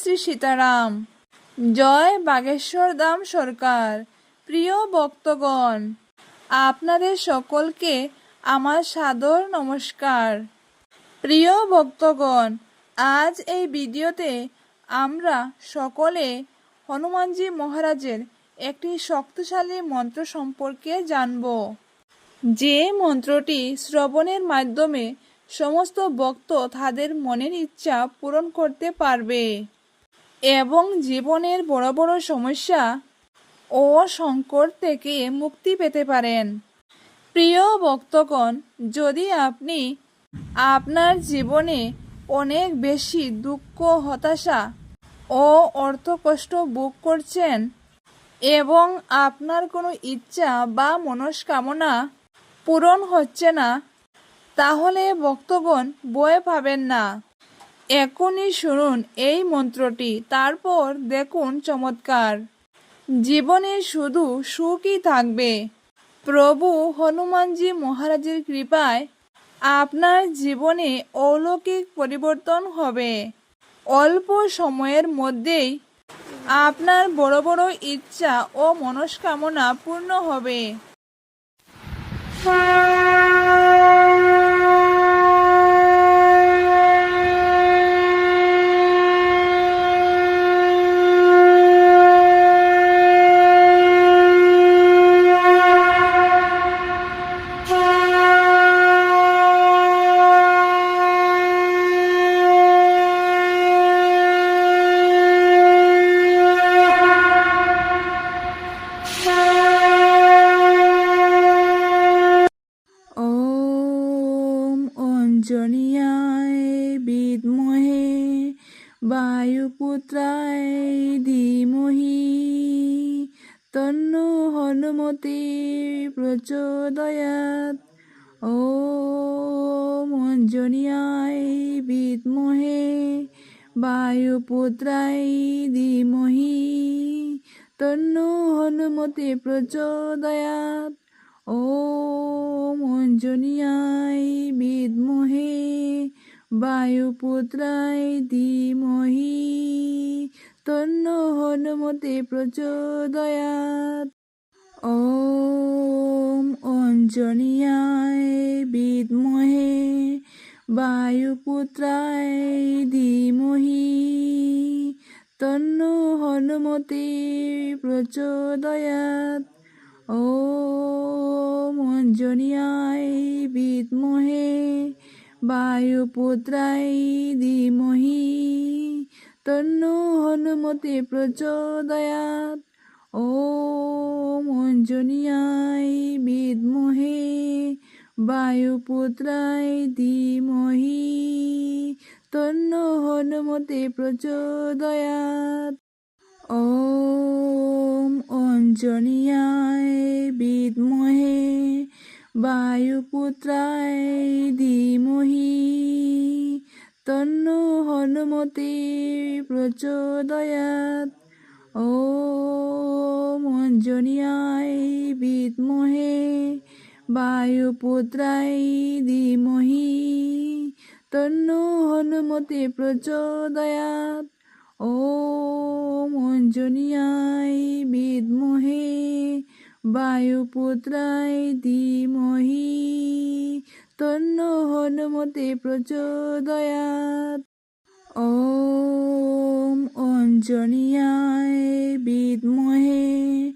শ্রী সীতারাম। জয় বাগেশ্বর দাম সরকার। প্রিয় ভক্তগণ, আপনাদের সকলকে আমার সাদর নমস্কার। প্রিয় ভক্তগণ, আজ এই ভিডিওতে আমরা সকলে হনুমানজি মহারাজের একটি শক্তিশালী মন্ত্র সম্পর্কে জানব। যে মন্ত্রটি শ্রবণের মাধ্যমে সমস্ত ভক্ত তাদের মনের ইচ্ছা পূরণ করতে পারবে। এবং জীবনের বড় বড় সমস্যা ও সংকট থেকে মুক্তি পেতে পারেন। প্রিয় ভক্তগণ, যদি আপনি আপনার জীবনে অনেক বেশি দুঃখ, হতাশা ও অর্থকষ্ট ভোগ করছেন এবং আপনার কোনো ইচ্ছা বা মনস্কামনা পূরণ হচ্ছে না, তাহলে ভক্তগণ বয়ে পাবেন না। এখনই শুনুন এই মন্ত্রটি, তারপর দেখুন চমৎকার। জীবনে শুধু সুখই থাকবে। প্রভু হনুমানজি মহারাজের কৃপায় আপনার জীবনে অলৌকিক পরিবর্তন হবে। অল্প সময়ের মধ্যেই আপনার বড় বড় ইচ্ছা ও মনস্কামনা পূর্ণ হবে। অঞ্জনিয়ায় বিদ্মহে, বায়ুপুত্রায় ধীমহি, তন্ন হনুমতি প্রচোদয়াৎ ও অঞ্জনিয়ায় বিদ্মহে, বায়ুপুত্রায় ধীমহি, তন্ন হনুমতি প্রচোদয়াৎ ওম অঞ্জনিয়ায় বিদ্মহে বায়ুপুত্রায় ধীমহি তন্ন হনুমতে প্রচোদয়াৎ। ওম অঞ্জনিয়ায় বিদ্মহে বায়ুপুত্রায় ধীমহি তন্ন হনুমতে প্রচোদয়াৎ। ওম অঞ্জনিয়ায় বিদ্মহে বায়ুপুত্রায় ধীমহি তন্ন হনুমতে প্রচোদয়াৎ ওম অঞ্জনিয়ায় বিদ্মহে বায়ুপুত্রায় ধীমহি তন্ন হনুমতে প্রচোদয়াৎ ওম অঞ্জনিয়ায় বিদ্মহে বায়ুপুত্রায় ধীমহি তন্ন হনুমতে প্রচোদয়াৎ ও অঞ্জনিয়ায় বিদ্মহে। বায়ুপুত্রায় ধীমহি তন্ন হনুমতে প্রচোদয়াৎ ও অঞ্জনিয়ায় বিদ্মহে। বায়ুপুত্রায় ধীমহি, তন্ন হনুমতে প্রচোদয়াৎ। ওম অঞ্জনিয়ায় বিদ্মহে,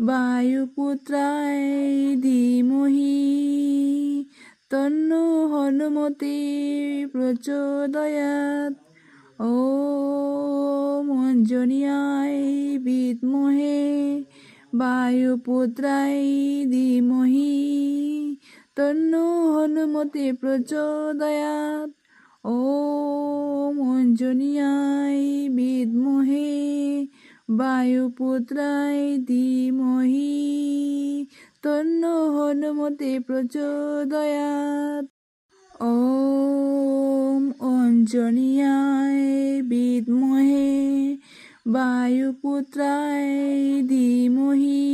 বায়ুপুত্রায় ধীমহি, তন্ন হনুমতে প্রচোদয়াৎ। ওম অঞ্জনিয়ায় বিদ্মহে বায়ুপুত্রায় ধীমহি তন্ন হনুমতে প্রচোদয়াৎ ওম অঞ্জনিয়ায় বিদ্মহে বায়ুপুত্রায় ধীমহি তন্ন হনুমতে প্রচোদয়াৎ ওম অঞ্জনিয়ায় বিদ্মহে বায়ুপুত্রায় ধীমহি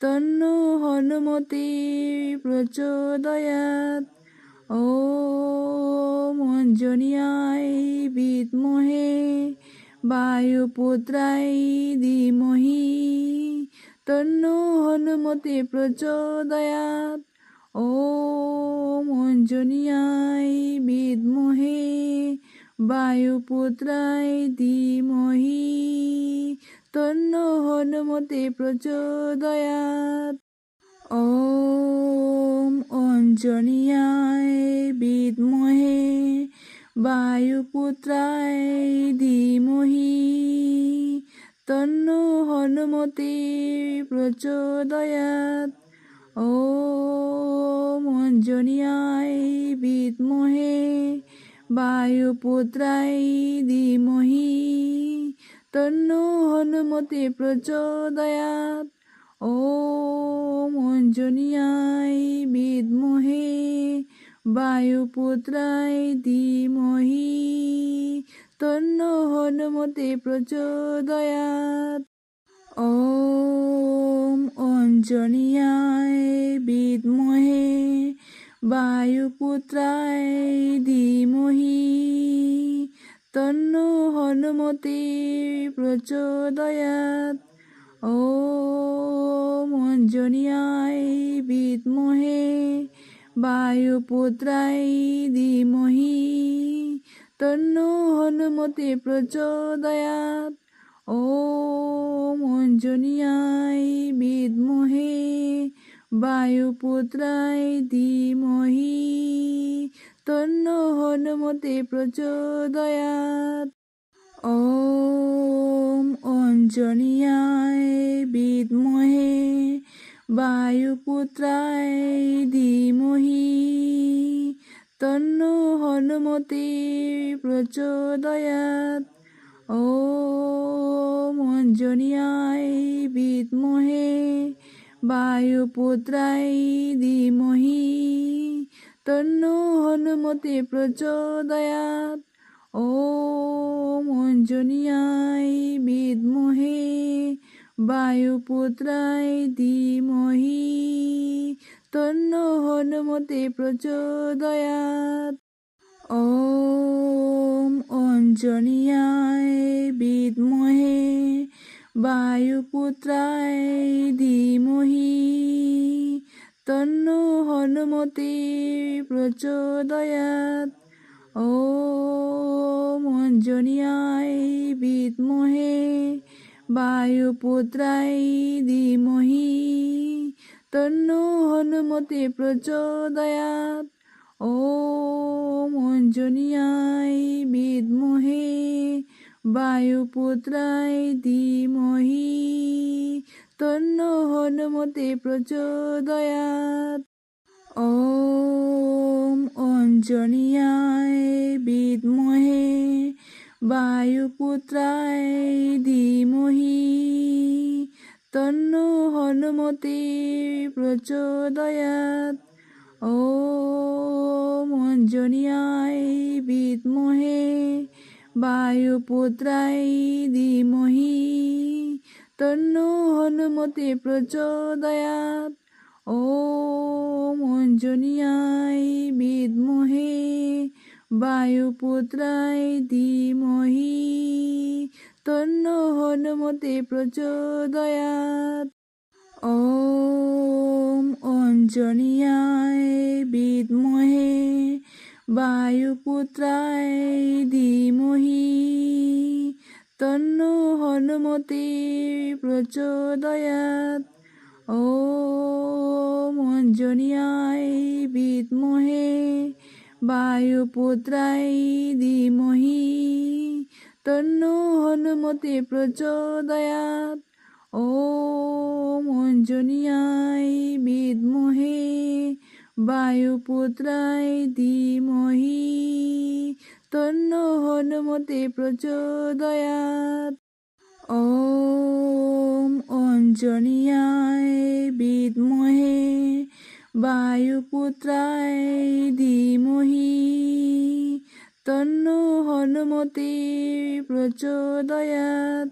তন্ন হনুমতে প্রচোদয়াৎ। ও অঞ্জনিয়ায় বিদ্মহে। বায়ুপুত্রায় ধীমহি তন্ন হনুমতে প্রচোদয়াত ও বিদ্মহে বায়ুপুত্রায় ধীমহি, তন্ন হনুমতে প্রচোদয়াত ॐ অঞ্জনিয়ায় বিদ্মহে, বায়ুপুত্রায় ধীমহি, তন্ন হনুমতে প্রচোদয়াত ॐ অঞ্জনিয়ায় বিদ্মহে বায়ুপুত্রায় ধীমহি, তন্ন হনুমতে প্রচোদয়াত ॐ অঞ্জনিয়ায় বিদ্মহে, বায়ুপুত্রায় ধীমহি, তন্ন হনুমতে প্রচোদয়াত ॐ অঞ্জনিয়ায় বিদ্মহে বায়ুপুত্রায় ধীমহি, তন্ন হনুমতে প্রচোদয়াত। ও অঞ্জনিয়ায় বিদ্মহে, বায়ুপুত্রায় ধীমহি, তন্ন হনুমতে প্রচোদয়াত। ও অঞ্জনিয়ায় বিদ্মহে বায়ুপুত্রায় ধীমহি তন্ন হনুমতে প্রচোদয়াত ॐ অঞ্জনিয়ায় বিদ্মহে, বায়ুপুত্রায় ধীমহি তন্ন হনুমতে প্রচোদয়াত ও অঞ্জনিয়ায় বিদ্মহে বায়ুপুত্রায় ধীমহি, তন্ন হনুমতে প্রচোদয়াত। ॐ অঞ্জনিয়ায় বিদ্মহে, বায়ুপুত্রায় ধীমহি, তন্ন হনুমতে প্রচোদয়াত। ॐ অঞ্জনিয়ায় বিদ্মহে বায়ুপুত্রায় ধীমহি, তন্ন হনুমতে প্রচোদয়াত। ও অঞ্জনিয়ায় বিদ্মহে, বায়ুপুত্রায় ধীমহি, তন্ন হনুমতে প্রচোদয়াত। ও অঞ্জনিয়ায় বিদ্মহে বায়ুপুত্রায় ধীমহি, তন্ন হনুমতে প্রচোদয়াত ॐ অঞ্জনিয়ায় বিদ্মহে, বায়ুপুত্রায় ধীমহি, তন্ন হনুমতে প্রচোদয়াত ও অঞ্জনিয়ায় বায়ুপুত্রায় ধীমহি, তন্ন হনুমতে প্রচোদয়াত। ॐ অঞ্জনিয়ায় বিদ্মহে, বায়ুপুত্রায় ধীমহি, তন্ন হনুমতে প্রচোদয়াত। ॐ অঞ্জনিয়ায় বিদ্মহে বায়ুপুত্রায় ধীমহি, তন্ন হনুমতে প্রচোদয়াত। ॐ অঞ্জনিয়ায় বিদ্মহে, বায়ুপুত্রায় ধীমহি, তন্ন হনুমতে প্রচোদয়াত। ও অঞ্জনিয়ায় বিদ্মহে বায়ুপুত্রায় ধীমহি, তন্ন হনুমতে প্রচোদয়াত ॐ অঞ্জনিয়ায় বিদ্মহে, বায়ুপুত্রায় ধীমহি, তন্ন হনুমতে প্রচোদয়াত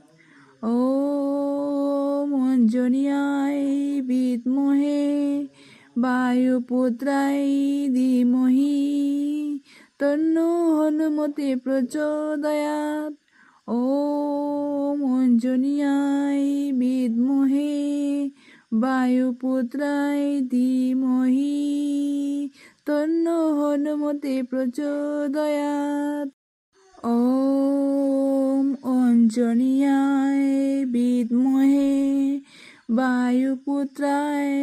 ॐ অঞ্জনিয়ায় বিদ্মহে বায়ুপুত্রায় ধীমহি তন্নো হনুমতে প্রচোদয়াত ওম অঞ্জনিয়ায় বিদ্মহে বায়ুপুত্রায় ধীমহি তন্নো হনুমতে প্রচোদয়াত ওম অঞ্জনিয়ায় বিদ্মহে বায়ুপুত্রায়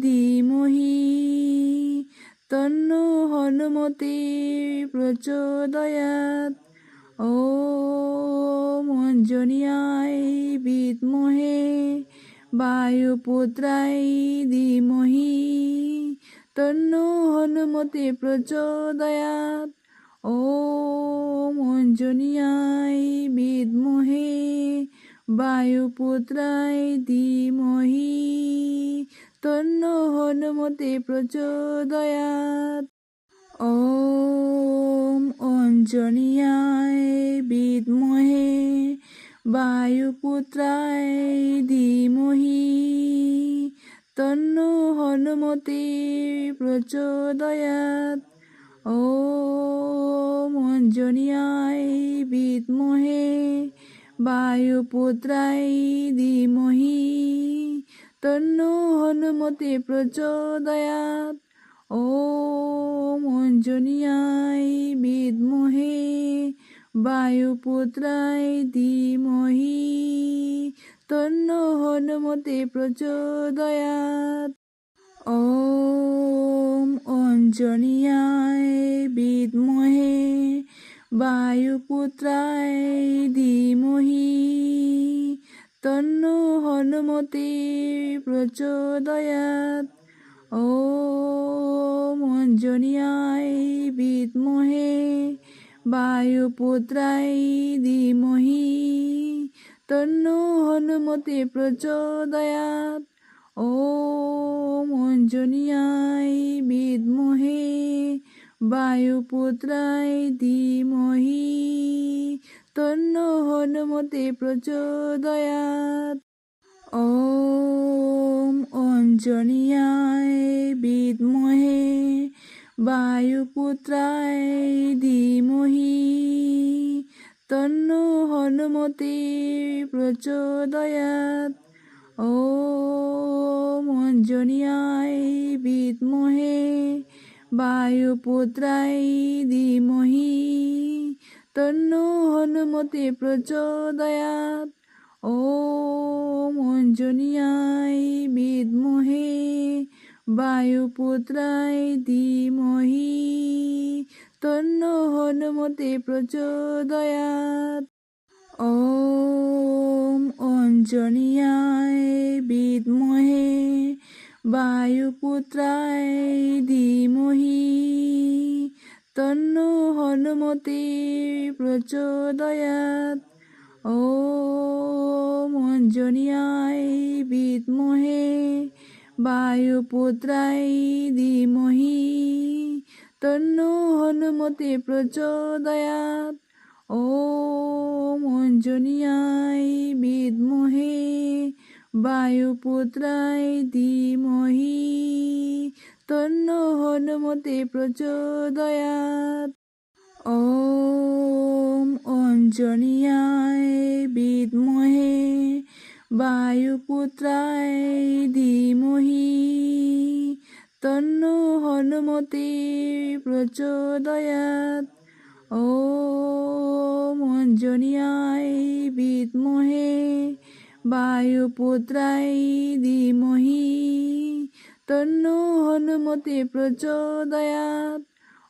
ধীমহি, তন্ন হনুমতে প্রচোদয়াত। ও অঞ্জনিয়ায় বিদ্মহে, বায়ুপুত্রায় ধীমহি, তন্ন হনুমতে প্রচোদয়াত। ও অঞ্জনিয়ায় বিদ্মহে বায়ুপুত্রায় ধীমহি, তন্ন হনুমতে প্রচোদয়াত ওম অঞ্জনিয়ায় বিদ্মহে, বায়ুপুত্রায় ধীমহি, তন্ন হনুমতে প্রচোদয়াত ও অঞ্জনিয়ায় বিদ্মহে বায়ুপুত্রায় ধীমহি তন্ন হনুমতে প্রচোদয়াত। ওম অঞ্জনিয়ায় বিদ্মহে বায়ুপুত্রায় ধীমহি তন্ন হনুমতে প্রচোদয়াত। ওম অঞ্জনিয়ায় বিদ্মহে বায়ুপুত্রায় ধীমহি, তন্ন হনুমতে প্রচোদয়াত। ওম অঞ্জনিয়ায় বিদ্মহে, বায়ুপুত্রায় ধীমহি, তন্ন হনুমতে প্রচোদয়াত। ও অঞ্জনিয়ায় বিদ্মহে বায়ুপুত্রায় ধীমহি তন্ন হনুমতে প্রচোদয়াত ওম অঞ্জনিয়ায় বিদ্মহে, বায়ুপুত্রায় ধীমহি তন্ন হনুমতে প্রচোদয়াত ও অঞ্জনিয়ায় বিদ্মহে বায়ুপুত্রায় ধীমহি, তন্ন হনুমতে প্রচোদয়াত। ওম অঞ্জনিয়ায় বিদ্মহে, বায়ুপুত্রায় ধীমহি, তন্ন হনুমতে প্রচোদয়াত। ওম অঞ্জনিয়ায় বিদ্মহে বায়ুপুত্রায় ধীমহি। তন্ন হনুমতে প্রচোদয়াত। ও অঞ্জনিয়ায় বিদ্মহে। বায়ুপুত্রায় ধীমহি। তন্ন হনুমতে প্রচোদয়াত। ও অঞ্জনিয়ায় বিদ্মহে। বায়ুপুত্রায় ধীমহি, তন্ন হনুমতে প্রচোদয়াত। ওম অঞ্জনিয়ায় বিদ্মহে, বায়ুপুত্রায় ধীমহি, তন্ন হনুমতে প্রচোদয়াত। ওম অঞ্জনিয়ায় বিদ্মহে বায়ুপুত্রায় ধীমহি তন্ন হনুমতে প্রচোদয়াত।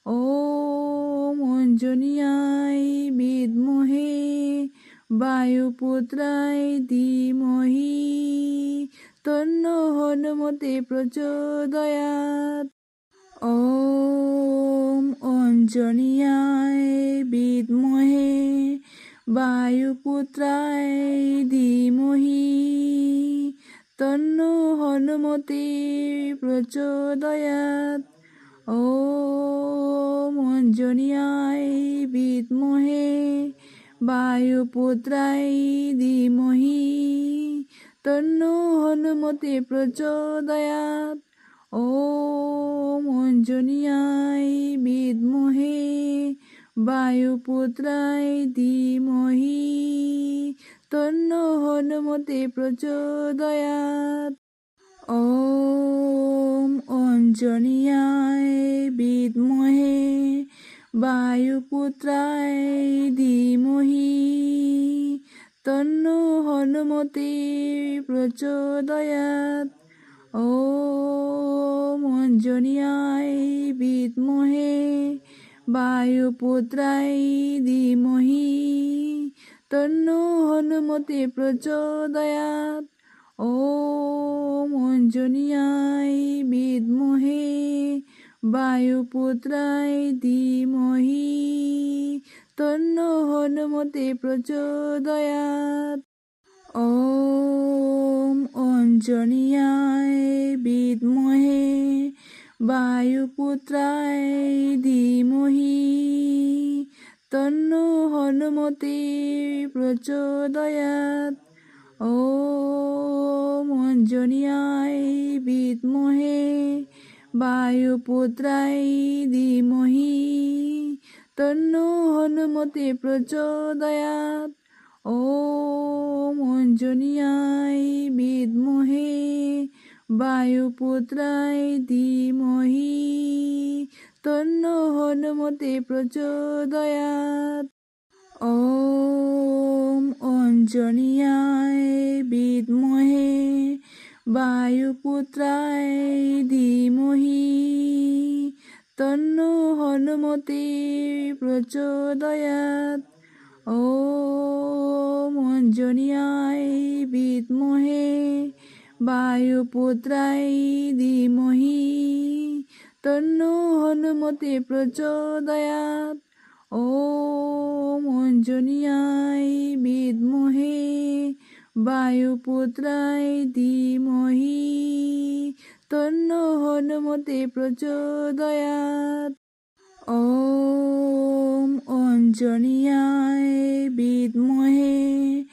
ওম অঞ্জনিয়ায় বিদ্মহে বায়ুপুত্রায় ধীমহি তন্ন হনুমতে প্রচোদয়াত। ওম অঞ্জনিয়ায় বিদ্মহে বায়ুপুত্রায় ধীমহি। তন্ন হনুমতে প্রচোদয়াত। ও অঞ্জনিয়ায় বিদ্মহে। বায়ুপুত্রায় ধীমহি। তন্ন হনুমতে প্রচোদয়াত। ও অঞ্জনিয়ায় বিদ্মহে। বায়ুপুত্রায় ধীমহি, তন্ন হনুমতে প্রচোদয়াৎ। ॐ অঞ্জনিয়ায় বিদ্মহে, বায়ুপুত্রায় ধীমহি, তন্ন হনুমতে প্রচোদয়াৎ। ও অঞ্জনিয়ায় বিদ্মহে বায়ুপুত্রায় ধীমহি, তন্ন হনুমতে প্রচোদয়াৎ ॐ অঞ্জনিয়ায় বিদ্মহে বায়ুপুত্রায় ধীমহি, তন্ন হনুমতে প্রচোদয়াৎ ॐ অঞ্জনিয়ায় বিদ্মহে বায়ুপুত্রায় ধীমহি, তন্ন হনুমতে প্রচোদয়াৎ ও অঞ্জনিয়ায় বিদ্মহে, বায়ুপুত্রায় ধীমহি, তন্ন হনুমতে প্রচোদয়াৎ ও অঞ্জনিয়ায় বিদ্মহে বায়ুপুত্রায় ধীমহি, তন্ন হনুমতে প্রচোদয়াৎ। ॐ অঞ্জনিয়ায় বিদ্মহে, বায়ুপুত্রায় ধীমহি, তন্ন হনুমতে প্রচোদয়াৎ। ও অঞ্জনিয়ায় বিদ্মহে বায়ুপুত্রায় ধীমহি, তন্ন হনুমতে প্রচোদয়াৎ ॐ অঞ্জনিয়ায় বিদ্মহে, বায়ুপুত্রায় ধীমহি, তন্ন হনুমতে প্রচোদয়াৎ ॐ অঞ্জনিয়ায় বিদ্মহে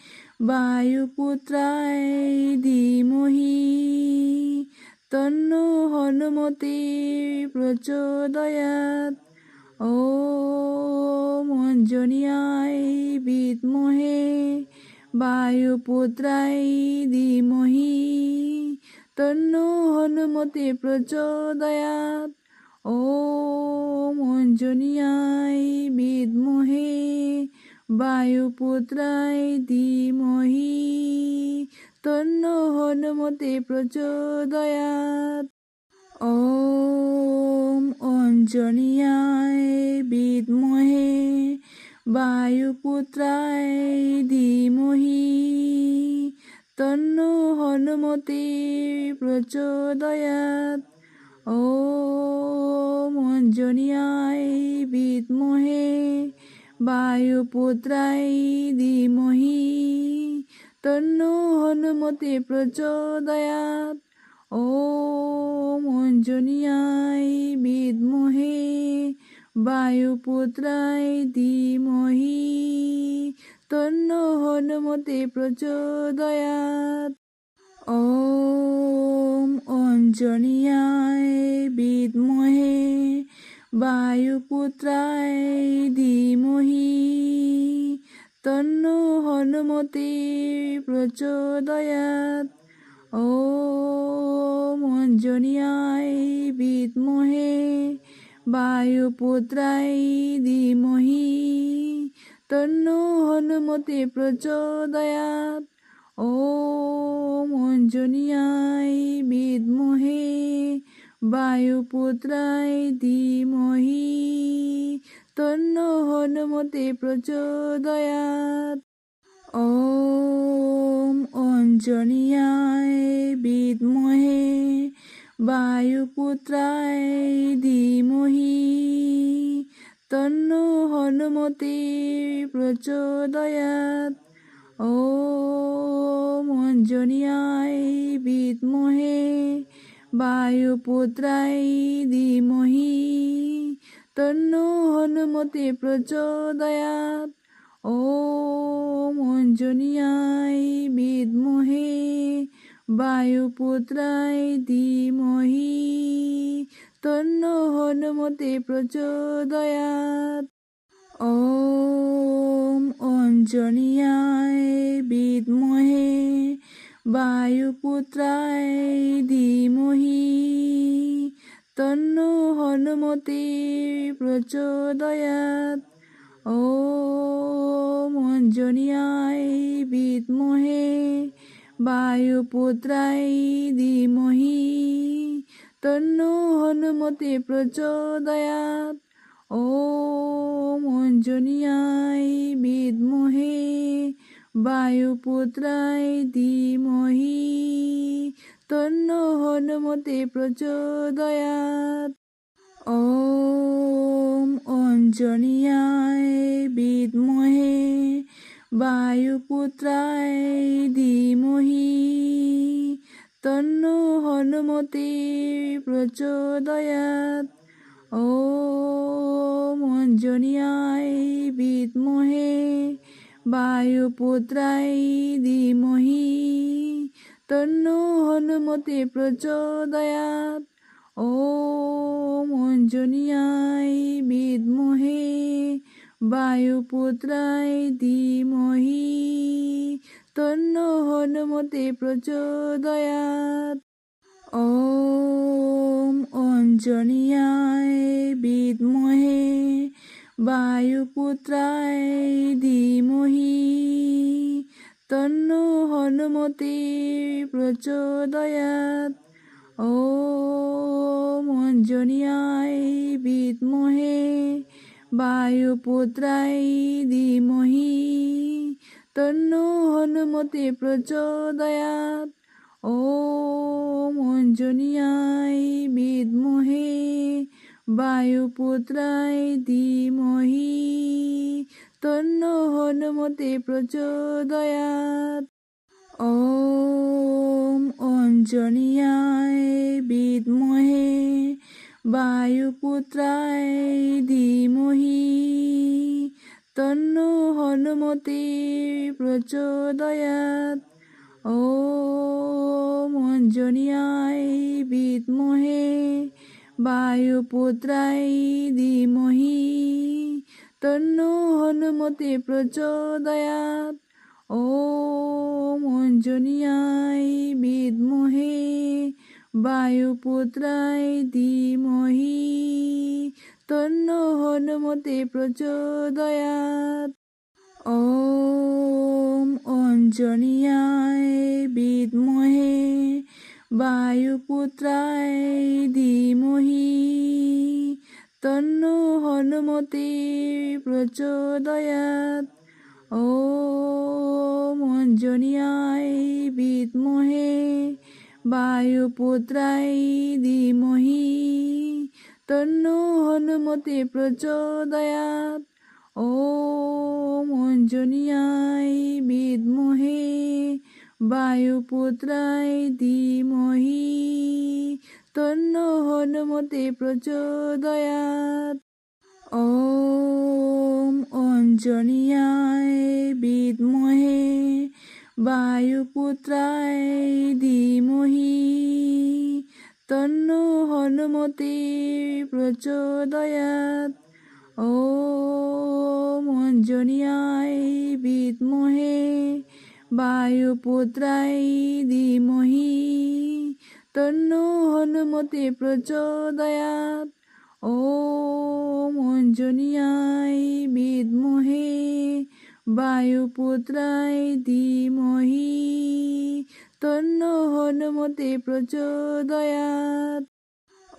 বায়ুপুত্রায় ধীমহি তন্ন হনুমতে প্রচোদয়াৎ ও অঞ্জনিয়ায় বিদ্মহে, বায়ুপুত্রায় ধীমহি তন্ন হনুমতে প্রচোদয়াৎ ও অঞ্জনিয়ায় বিদ্মহে বায়ুপুত্রায় ধীমহি, তন্ন হনুমতে প্রচোদয়াৎ। ॐ অঞ্জনিয়ায় বিদ্মহে, বায়ুপুত্রায় ধীমহি, তন্ন হনুমতে ॐ অঞ্জনিয়ায় বিদ্মহে বায়ুপুত্রায় ধীমহি, তন্ন হনুমতে প্রচোদয়াৎ ॐ অঞ্জনিয়ায় বিদ্মহে, বায়ুপুত্রায় ধীমহি, তন্ন হনুমতে প্রচোদয়াৎ ॐ অঞ্জনিয়ায় বিদ্মহে বায়ুপুত্রায় ধীমহি, তন্ন হনুমতে প্রচোদয়াৎ ও অঞ্জনিয়ায় বিদ্মহে, বায়ুপুত্রায় ধীমহি, তন্ন হনুমতে প্রচোদয়াৎ ও অঞ্জনিয়ায় বিদ্মহে বায়ুপুত্রায় ধীমহি, তন্ন হনুমতে প্রচোদয়াৎ। ॐ অঞ্জনিয়ায় বিদ্মহে, বায়ুপুত্রায় ধীমহি, তন্ন হনুমতে প্রচোদয়াৎ। ॐ অঞ্জনিয়ায় বিদ্মহে বায়ুপুত্রায় ধীমহি তন্ন হনুমতে প্রচোদয়াৎ ॐ অঞ্জনিয়ায় বিদ্মহে বায়ুপুত্রায় ধীমহি তন্ন হনুমতে প্রচোদয়াত। ॐ অঞ্জনিয়ায় বিদ্মহে বায়ুপুত্রায় ধীমহি তন্ন হনুমতে প্রচোদয়াত। ও অঞ্জনিয়ায় বিদ্মহে। বায়ুপুত্রায় ধীমহি তন্ন হনুমতে প্রচোদয়াত। ও অঞ্জনিয়ায় বিদ্মহে। বায়ুপুত্রায় ধীমহি, তন্ন হনুমতে প্রচোদয়াত ॐ অঞ্জনিয়ায় বিদ্মহে, বায়ুপুত্রায় ধীমহি, তন্ন হনুমতে প্রচোদয়াত ও অঞ্জনিয়ায় বিদ্মহে বায়ুপুত্রায় ধীমহি তন্ন হনুমতে প্রচোদয়াত। ॐ অঞ্জনিয়ায় বিদ্মহে বায়ুপুত্রায় ধীমহি তন্ন হনুমতে প্রচোদয়াত। ॐ অঞ্জনিয়ায় বিদ্মহে বায়ুপুত্রায় ধীমহি, তন্ন হনুমতে প্রচোদয়াত। ও অঞ্জনিয়ায় বিদ্মহে, বায়ুপুত্রায় ধীমহি, তন্ন হনুমতে প্রচোদয়াত। ও অঞ্জনিয়ায় বিদ্মহে বায়ুপুত্রায় ধীমহি তন্ন হনুমতে প্রচোদয়াত ॐ অঞ্জনিয়ায় বিদ্মহে, বায়ুপুত্রায় ধীমহি তন্ন হনুমতে প্রচোদয়াত ॐ অঞ্জনিয়ায় বিদ্মহে বায়ুপুত্রায় ধীমহি, তন্ন হনুমতে প্রচোদয়াত। ॐ অঞ্জনিয়ায় বিদ্মহে, বায়ুপুত্রায় ধীমহি, তন্ন হনুমতে প্রচোদয়াত। ॐ অঞ্জনিয়ায় বিদ্মহে বায়ুপুত্রায় ধীমহি তন্ন হনুমতে প্রচোদয়াত। ও অঞ্জনিয়ায় বিদ্মহে। বায়ুপুত্রায় ধীমহি তন্ন হনুমতে প্রচোদয়াত। ও অঞ্জনিয়ায় বিদ্মহে। বায়ুপুত্রায় ধীমহি, তন্ন হনুমতে প্রচোদয়াত ॐ অঞ্জনিয়ায় বিদ্মহে, বায়ুপুত্রায় ধীমহি, তন্ন হনুমতে প্রচোদয়াত ॐ অঞ্জনিয়ায় বিদ্মহে বায়ুপুত্রায় ধীমহি, তন্ন হনুমতে প্রচোদয়াত। ॐ অঞ্জনিয়ায় বিদ্মহে বায়ুপুত্রায় ধীমহি, তন্ন হনুমতে প্রচোদয়াত।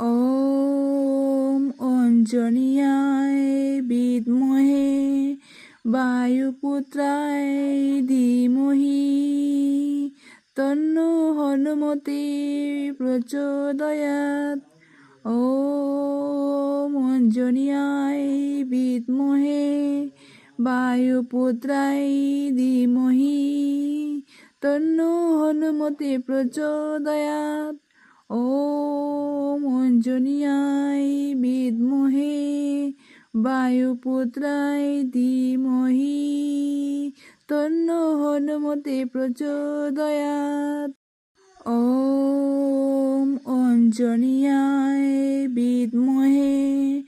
ॐ অঞ্জনিয়ায় বিদ্মহে বায়ুপুত্রায় ধীমহি, তন্ন হনুমতে প্রচোদয়াত। ও অঞ্জনিয়ায় বিদ্মহে, বায়ুপুত্রায় ধীমহি, তন্ন হনুমতে প্রচোদয়াত। ও অঞ্জনিয়ায় বিদ্মহে বায়ুপুত্রায় ধীমহি, তন্ন হনুমতে প্রচোদয়াত ॐ অঞ্জনিয়ায় বিদ্মহে,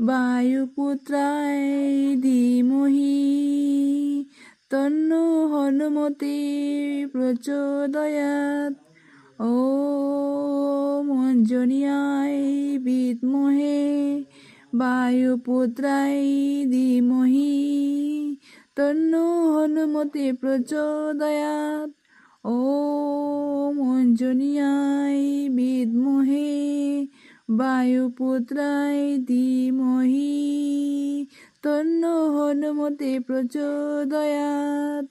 বায়ুপুত্রায় ধীমহি, তন্ন হনুমতে প্রচোদয়াৎ। ॐ অঞ্জনিয়ায় বিদ্মহে বায়ুপুত্রায় ধীমহি তন্ন হনুমতে প্রচোদয়াৎ ॐ অঞ্জনিয়ায় বিদ্মহে বায়ুপুত্রায় ধীমহি তন্ন হনুমতে প্রচোদয়াৎ